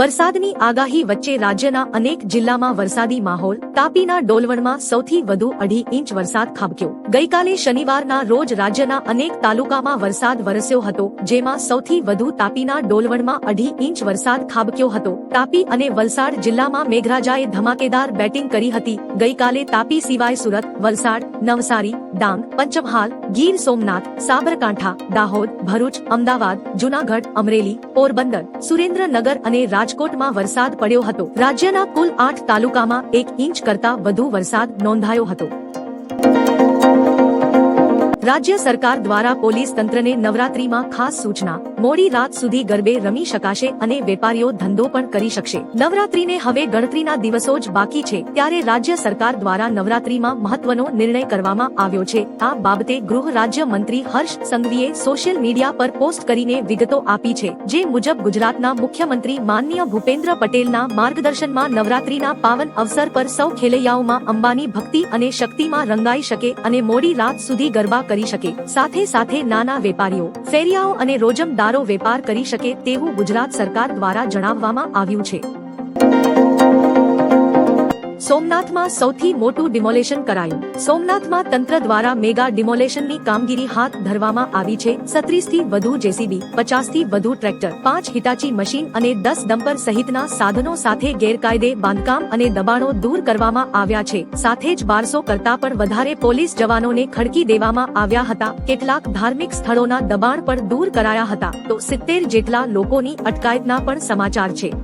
વરસાદની આગાહી વચ્ચે રાજ્યના અનેક જિલ્લામાં વરસાદી માહોલ. તાપીના ડોલવણમાં સૌથી વધુ અઢી ઇંચ વરસાદ ખાબક્યો. ગઈકાલે શનિવારના રોજ રાજ્યના અનેક તાલુકામાં વરસાદ વરસ્યો હતો, જેમાં સૌથી વધુ તાપીના ડોલવણમાં અઢી ઇંચ વરસાદ ખાબક્યો હતો. તાપી અને વલસાડ જિલ્લામાં મેઘરાજાએ ધમાકેદાર બેટિંગ કરી હતી. ગઈકાલે તાપી સિવાય સુરત, વલસાડ, નવસારી, ડાંગ, પંચમહાલ, ગીર સોમનાથ, સાબરકાંઠા, દાહોદ, ભરૂચ, અમદાવાદ, જુનાગઢ, અમરેલી, પોરબંદર, સુરેન્દ્રનગર અને રાજકોટમાં વરસાદ પડ્યો હતો. રાજ્યના કુલ આઠ તાલુકામાં એક ઇંચ કરતા વધુ વરસાદ નોંધાયો હતો. રાજ્ય સરકાર દ્વારા પોલીસ તંત્રને નવરાત્રીમાં ખાસ સૂચના. મોડી રાત સુધી ગરબે રમી શકાશે અને વેપારીઓ ધંધો પણ કરી શકશે. નવરાત્રીને હવે ગણતરીના દિવસો જ બાકી છે. ત્યારે રાજ્ય સરકાર દ્વારા નવરાત્રીમાં મહત્વનો નિર્ણય કરવામાં આવ્યો છે. આ બાબતે ગૃહ રાજ્ય મંત્રી હર્ષ સંઘવીએ સોશિયલ મીડિયા પર પોસ્ટ કરીને વિગતો આપી છે. જે મુજબ ગુજરાતના મુખ્યમંત્રી માનનીય ભૂપેન્દ્ર પટેલના માર્ગદર્શનમાં નવરાત્રીના પાવન અવસર પર સૌ ખેલૈયાઓમાં અંબાની ભક્તિ અને શક્તિમાં રંગાઈ શકે અને મોડી રાત સુધી ગરબા કરી શકે. સાથે સાથે નાના વેપારીઓ, ફેરિયાઓ અને રોજમદારો વેપાર કરી શકે તેવું ગુજરાત સરકાર દ્વારા જણાવવામાં આવ્યું છે. સોમનાથમાં સૌથી મોટું ડિમોલેશન કરાયું. સોમનાથમાં તંત્ર દ્વારા મેગા ડિમોલેશનની કામગીરી હાથ ધરવામાં આવી છે. સત્રીસથી વધુ જેસીબી પચાસથી વધુ ટ્રેક્ટર, પાંચ હિટાચી મશીન અને દસ ડમ્પર સહિતના સાધનો સાથે ગેરકાયદે બાંધકામ અને દબાણો દૂર કરવામાં આવ્યા છે. સાથે જ બારસો કરતા પણ વધારે પોલીસ જવાનોને ખડકી દેવામાં આવ્યા હતા. કેટલાક ધાર્મિક સ્થળોના દબાણ પણ દૂર કરાયા હતા. તો સિત્તેર જેટલા લોકોની અટકાયતના પણ સમાચાર છે.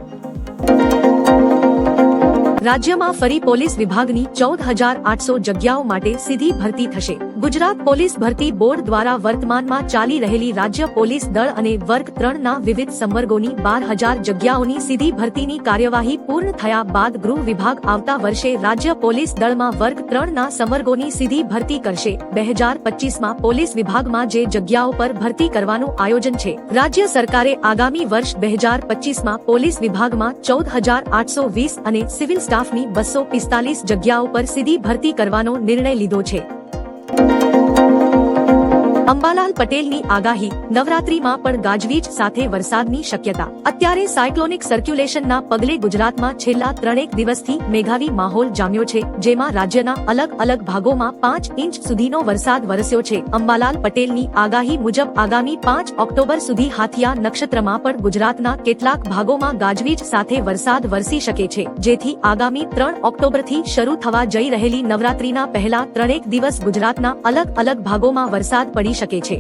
રાજ્યમાં ફરી પોલીસ વિભાગની ચૌદ હજાર આઠસો જગ્યાઓ માટે સીધી ભરતી થશે. ગુજરાત પોલીસ ભરતી બોર્ડ દ્વારા વર્તમાનમાં ચાલી રહેલી રાજ્ય પોલીસ દળ અને વર્ગ ત્રણના વિવિધ સંવર્ગોની બાર હજાર જગ્યાઓની સીધી ભરતીની કાર્યવાહી પૂર્ણ થયા બાદ ગૃહ વિભાગ આવતા વર્ષે રાજ્ય પોલીસ દળમાં વર્ગ ત્રણના સંવર્ગોની સીધી ભરતી કરશે. બે હજાર પચીસમાં પોલીસ વિભાગમાં જે જગ્યાઓ પર ભરતી કરવાનું આયોજન છે, રાજ્ય સરકારે આગામી વર્ષ બે હજાર પચીસમાં પોલીસ વિભાગમાં ચૌદ હજાર આઠસો વીસ અને સિવિલ સ્ટાફની બસો પિસ્તાલીસ જગ્યાઓ પર સીધી ભરતી કરવાનો નિર્ણય લીધો છે. Thank you. અંબાલાલ પટેલની આગાહી, નવરાત્રીમાં પણ ગાજવીજ સાથે વરસાદની શક્યતા. અત્યારે સાયક્લોનિક સર્ક્યુલેશનના પગલે ગુજરાતમાં છેલ્લા ત્રણેક દિવસથી મેઘાવી માહોલ જામ્યો છે, જેમાં રાજ્યના અલગ અલગ ભાગોમાં પાંચ ઇંચ સુધીનો વરસાદ વરસ્યો છે. અંબાલાલ પટેલની આગાહી મુજબ આગામી પાંચ ઓક્ટોબર સુધી હાથિયા નક્ષત્રમાં પણ ગુજરાતના કેટલાક ભાગોમાં ગાજવીજ સાથે વરસાદ વરસી શકે છે, જેથી આગામી ત્રણ ઓક્ટોબરથી શરૂ થવા જઈ રહેલી નવરાત્રીના પહેલા ત્રણેક દિવસ ગુજરાતના અલગ અલગ ભાગોમાં વરસાદ પડી શકે છે.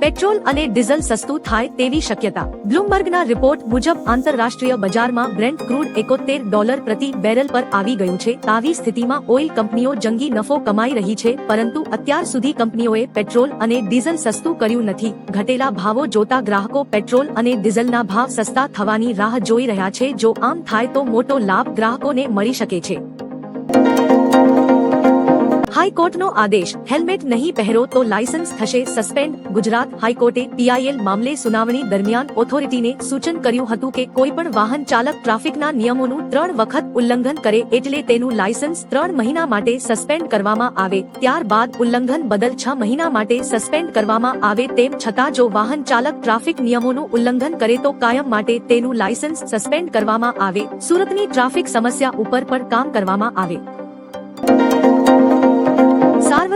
પેટ્રોલ અને ડીઝલ સસ્તું થાય તેવી શક્યતા. બ્લુમબર્ગના રિપોર્ટ મુજબ આંતરરાષ્ટ્રીય બજારમાં બ્રેન્ટ ક્રૂડ એકોતેર ડોલર પ્રતિ બેરલ પર આવી ગયું છે. આવી સ્થિતિમાં ઓઇલ કંપનીઓ જંગી નફો કમાઈ રહી છે, પરંતુ અત્યાર સુધી કંપનીઓએ પેટ્રોલ અને ડીઝલ સસ્તું કર્યું નથી. ઘટેલા ભાવો જોતા ગ્રાહકો પેટ્રોલ અને ડીઝલના ભાવ સસ્તા થવાની રાહ જોઈ રહ્યા છે. જો આમ થાય તો મોટો લાભ ગ્રાહકોને મળી શકે છે. હાઈકોર્ટનો આદેશ, હેલ્મેટ નહીં પહેરો તો લાયસન્સ થશે સસ્પેન્ડ, ગુજરાત હાઈકોર્ટે પીઆઈએલ મામલે સુનાવણી દરમિયાન ઓથોરિટીને સૂચન કર્યું હતું કે કોઈ પણ વાહન ચાલક ટ્રાફિકના નિયમોનું ત્રણ વખત ઉલ્લંઘન કરે એટલે તેનું લાયસન્સ ત્રણ મહિના માટે સસ્પેન્ડ કરવામાં આવે, ત્યારબાદ ઉલ્લંઘન બદલ છ મહિના માટે સસ્પેન્ડ કરવામાં આવે તેમ છતાં જો વાહન ચાલક ટ્રાફિક નિયમોનું ઉલ્લંઘન કરે તો કાયમ માટે તેનું લાયસન્સ સસ્પેન્ડ કરવામાં આવે, સુરતની ટ્રાફિક સમસ્યા ઉપર પણ કામ કરવામાં આવે.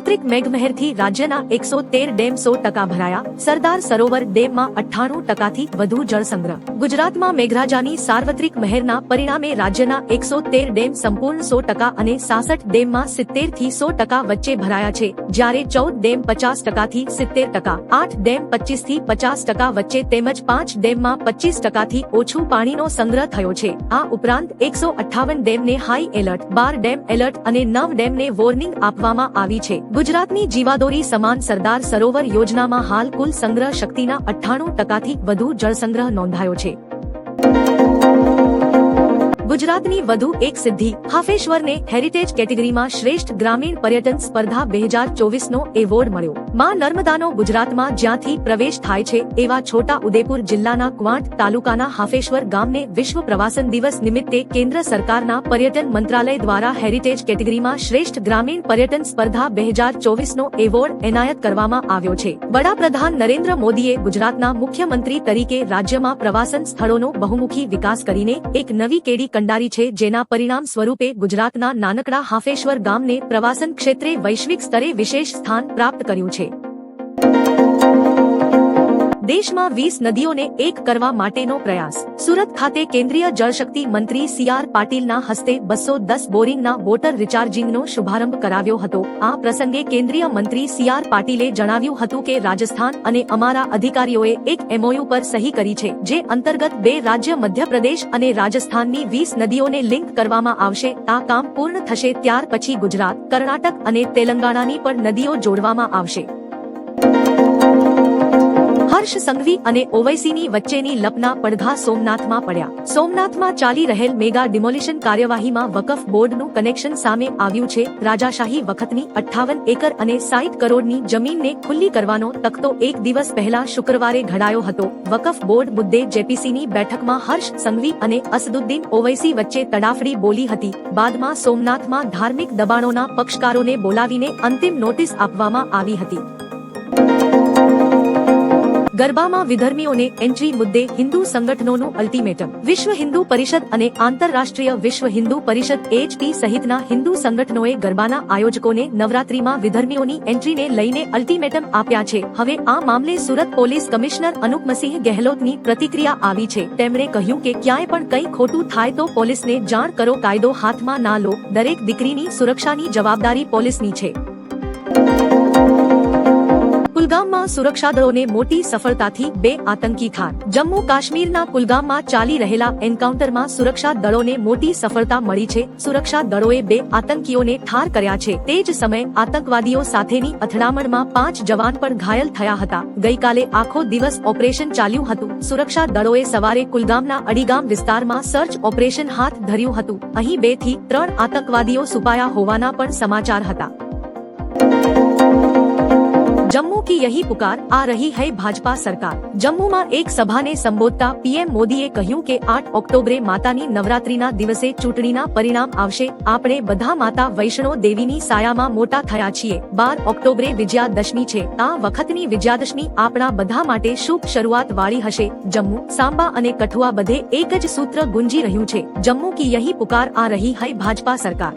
સાર્વત્રિક મેઘમહેરથી રાજ્યના એકસો તેર ડેમ સો ટકા ભરાયા. સરદાર સરોવર ડેમમાં અઠ્ઠાણું ટકાથી વધુ જળસંગ્રહ ગુજરાતમાં મેઘરાજાની સાર્વત્રિક મહેરના પરિણામે રાજ્યના એકસો તેર ડેમ સંપૂર્ણ સો ટકા અને સાસઠ ડેમમાં સિત્તેરથી સો ટકા વચ્ચે ભરાયા છે, જ્યારે ચૌદ ડેમ પચાસ ટકાથી સિત્તેર ટકા, આઠ ડેમ પચીસથી પચાસ ટકા વચ્ચે તેમજ પાંચ ડેમમાં પચીસ ટકાથી ઓછું પાણીનો સંગ્રહ થયો છે. આ ઉપરાંત એકસો અઠ્ઠાવન ડેમને હાઈ એલર્ટ, બાર ડેમ એલર્ટ અને નવ ડેમને વોર્નિંગ આપવામાં આવી છે. ગુજરાતની જીવાદોરી સમાન સરદાર સરોવર યોજનામાં હાલ કુલ સંગ્રહ શક્તિના અઠ્ઠાણું ટકાથી વધુ જળસંગ્રહ નોંધાયો છે. ગુજરાતની વધુ એક સિદ્ધિ, હાફેશ્વરને હેરિટેજ કેટેગરીમાં શ્રેષ્ઠ ગ્રામીણ પર્યટન સ્પર્ધા બે હજાર ચોવીસનો એવોર્ડ મળ્યો. માં નર્મદાનો ગુજરાતમાં જ્યાંથી પ્રવેશ થાય છે, એવા છોટા ઉદેપુર જિલ્લાના ક્વાંટ તાલુકાના હાફેશ્વર ગામને વિશ્વ પ્રવાસન દિવસ નિમિત્તે કેન્દ્ર સરકારના પર્યટન મંત્રાલય દ્વારા હેરિટેજ કેટેગરીમાં શ્રેષ્ઠ ગ્રામીણ પર્યટન સ્પર્ધા બે હજાર ચોવીસનો એવોર્ડ એનાયત કરવામાં આવ્યો છે. વડાપ્રધાન નરેન્દ્ર મોદીએ ગુજરાતના મુખ્યમંત્રી તરીકે રાજ્યમાં પ્રવાસન સ્થળોનો બહુમુખી વિકાસ કરીને એક નવી કેડી કંડારી છે, જેના પરિણામ સ્વરૂપે ગુજરાતના નાનકડા હાફેશ્વર ગામને પ્રવાસન ક્ષેત્રે વૈશ્વિક સ્તરે વિશેષ સ્થાન પ્રાપ્ત કર્યું છે. દેશમાં વીસ નદીઓને એક કરવા માટેનો પ્રયાસ. સુરત ખાતે કેન્દ્રીય જળશક્તિ મંત્રી સી આર પાટીલના હસ્તે બસો દસ બોરિંગના વોટર રિચાર્જિંગનો શુભારંભ કરાવ્યો હતો. આ પ્રસંગે કેન્દ્રીય મંત્રી સી આર પાટીલે જણાવ્યું હતું કે રાજસ્થાન અને અમારા અધિકારીઓએ એક એમઓયુ પર સહી કરી છે, જે અંતર્ગત બે રાજ્ય મધ્યપ્રદેશ અને રાજસ્થાનની વીસ નદીઓને લિંક કરવામાં આવશે. આ કામ પૂર્ણ થશે ત્યાર પછી ગુજરાત, કર્ણાટક અને તેલંગાણાની પણ નદીઓ જોડવામાં આવશે. હર્ષ સંઘવી અને ઓવૈસીની વચ્ચેની લપના પડઘા સોમનાથમાં પડ્યા. સોમનાથમાં ચાલી રહેલ મેગા ડિમોલિશન કાર્યવાહીમાં વકફ બોર્ડનું કનેક્શન સામે આવ્યું છે. રાજાશાહી વખતની અઠ્ઠાવન એકર અને સાઈઠ કરોડની જમીનને ખુલ્લી કરવાનો તખતો એક દિવસ પહેલા શુક્રવારે ઘડાયો હતો. વકફ બોર્ડ મુદ્દે જેપીસીની બેઠકમાં હર્ષ સંઘવી અને અસદુદ્દીન ઓવૈસી વચ્ચે તડાફડી બોલી હતી. બાદમાં સોમનાથમાં ધાર્મિક દબાણોના પક્ષકારોને બોલાવીને અંતિમ નોટિસ આપવામાં આવી હતી. ગરબામાં વિધર્મીઓને એન્ટ્રી મુદ્દે હિન્દુ સંગઠનોનું અલ્ટિમેટમ. વિશ્વ હિન્દુ પરિષદ અને આંતરરાષ્ટ્રીય વિશ્વ હિન્દુ પરિષદ એચપી સહિતના હિન્દુ સંગઠનોએ ગરબાના આયોજકોને નવરાત્રીમાં વિધર્મીઓની એન્ટ્રીને લઈને અલ્ટિમેટમ આપ્યા છે. હવે આ મામલે સુરત પોલીસ કમિશનર અનુપમસિંહ ગેહલોતની પ્રતિક્રિયા આવી છે. તેમણે કહ્યું કે ક્યાંય પણ કંઈ ખોટું થાય તો પોલીસને જાણ કરો, કાયદો હાથમાં ના લો. દરેક દીકરીની સુરક્ષાની જવાબદારી પોલીસની છે. કુલગામમાં સુરક્ષા દળોને મોટી સફળતાથી બે આતંકી ઠાર જમ્મુ કાશ્મીરના કુલગામમાં ચાલી રહેલા એન્કાઉન્ટરમાં સુરક્ષા દળોને મોટી સફળતા મળી છે. સુરક્ષા દળોએ બે આતંકીઓને ઠાર કર્યા છે. તે જ સમયે આતંકવાદીઓ સાથેની અથડામણમાં પાંચ જવાન પણ ઘાયલ થયા હતા. ગઈકાલે આખો દિવસ ઓપરેશન ચાલ્યું હતું. સુરક્ષા દળોએ સવારે કુલગામના અડીગામ વિસ્તારમાં સર્ચ ઓપરેશન હાથ ધર્યું હતું. અહીં બેથી ત્રણ આતંકવાદીઓ સુપાયા હોવાના પણ સમાચાર હતા. જમ્મુ કી યહી પુકાર આ રહી હૈ ભાજપા સરકાર. જમ્મુમાં એક સભાને સંબોધતા પીએમ મોદીએ કહ્યું કે આઠ ઓક્ટોબરે માતાની નવરાત્રીના દિવસે ચૂંટણીના પરિણામ આવશે. આપણે બધા માતા વૈષ્ણો દેવીની સાયામાં મોટા થયા છીએ. બાર ઓક્ટોબરે વિજયાદશમી છે. આ વખતની વિજયાદશમી આપણા બધા માટે શુભ શરૂઆત વાળી હશે. જમ્મુ, સાંબા અને કઠુઆ બધે એક જ સૂત્ર ગુંજી રહ્યું છે. જમ્મુ કી યહી પુકાર આ રહી હૈ ભાજપા સરકાર.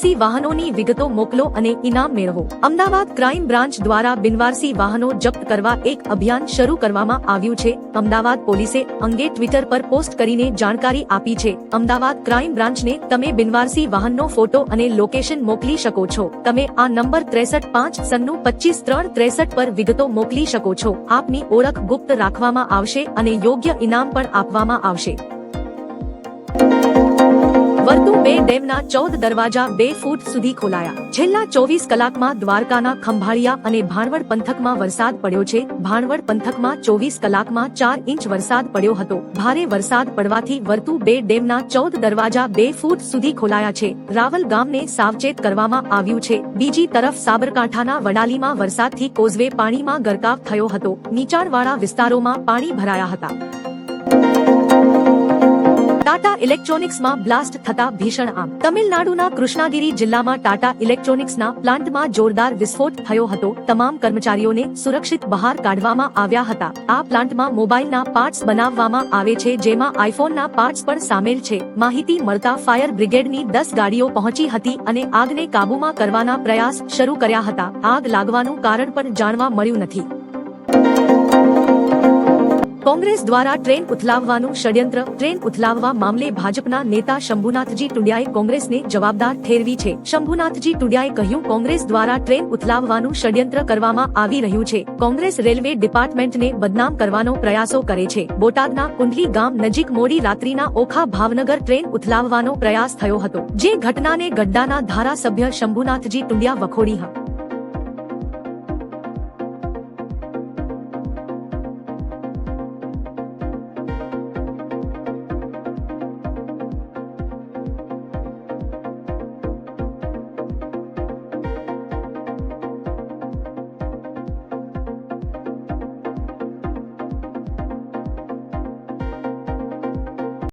બિનવારસી વાહનોની વિગતો મોકલો અને ઇનામ મેળવો. અમદાવાદ ક્રાઇમ બ્રાન્ચ દ્વારા બિનવારસી વાહનો જપ્ત કરવા એક અભિયાન શરૂ કરવામાં આવ્યું છે. અમદાવાદ પોલીસે અંગે ટ્વિટર પર પોસ્ટ કરીને જાણકારી આપી છે. અમદાવાદ ક્રાઇમ બ્રાન્ચને તમે બિનવારસી વાહનનો ફોટો અને લોકેશન મોકલી શકો છો. તમે આ નંબર ત્રેસઠ પાંચ સન્નું પચીસ ત્રણ ત્રેસઠ પર વિગતો મોકલી શકો છો. આપની ઓળખ ગુપ્ત રાખવામાં આવશે અને યોગ્ય ઇનામ પણ આપવામાં આવશે. વર્તુ બે ડેમના ચૌદ દરવાજા બે ફૂટ સુધી ખોલાયા. છેલ્લા ચોવીસ કલાકમાં દ્વારકાના ખંભાળિયા અને ભાણવડ પંથકમાં વરસાદ પડ્યો છે. ભાણવડ પંથકમાં ચોવીસ કલાકમાં ચાર ઇંચ વરસાદ પડ્યો હતો. ભારે વરસાદ પડવાથી વર્તુ બે ડેમના ચૌદ દરવાજા બે ફૂટ સુધી ખોલાયા છે. રાવલ ગામને સાવચેત કરવામાં આવ્યું છે. બીજી તરફ સાબરકાંઠાના વડાલીમાં વરસાદથી કોઝવે પાણીમાં ગરકાવ થયો હતો. નીચાણવાળા વિસ્તારોમાં પાણી ભરાયા હતા. ટાટા ઇલેક્ટ્રોનિક્સમાં બ્લાસ્ટ થતા ભીષણ આગ. તમિલનાડુના કૃષ્ણાગિરી જિલ્લામાં ટાટા ઇલેક્ટ્રોનિક્સના પ્લાન્ટમાં જોરદાર વિસ્ફોટ થયો હતો. તમામ કર્મચારીઓને સુરક્ષિત બહાર કાઢવામાં આવ્યા હતા. આ પ્લાન્ટમાં મોબાઈલના પાર્ટ્સ બનાવવામાં આવે છે, જેમાં આઈફોનના પાર્ટ્સ પણ સામેલ છે. માહિતી મળતા ફાયર બ્રિગેડની દસ ગાડીઓ પહોંચી હતી અને આગને કાબૂમાં કરવાના પ્રયાસ શરૂ કર્યા હતા. આગ લાગવાનું કારણ પણ જાણવા મળ્યું નથી. કોંગ્રેસ દ્વારા ટ્રેન ઉથલાવવાનું ષડયંત્ર, ટ્રેન ઉથલાવવા મામલે ભાજપના નેતા શંભુનાથજી ટુડિયાએ કોંગ્રેસને જવાબદાર ઠેરવી છે. શંભુનાથજી ટુડિયાએ કહ્યું, કોંગ્રેસ દ્વારા ટ્રેન ઉથલાવવાનું ષડયંત્ર કરવામાં આવી રહ્યું છે. કોંગ્રેસ રેલવે ડિપાર્ટમેન્ટને બદનામ કરવાનો પ્રયાસો કરે છે. બોટાદના કુંડલી ગામ નજીક મોડી રાત્રિના ઓખા ભાવનગર ટ્રેન ઉથલાવવાનો પ્રયાસ થયો હતો. જે ઘટનાને ગડ્ડાના ધારાસભ્ય શંભુનાથજી ટુંડિયા વખોડી હતી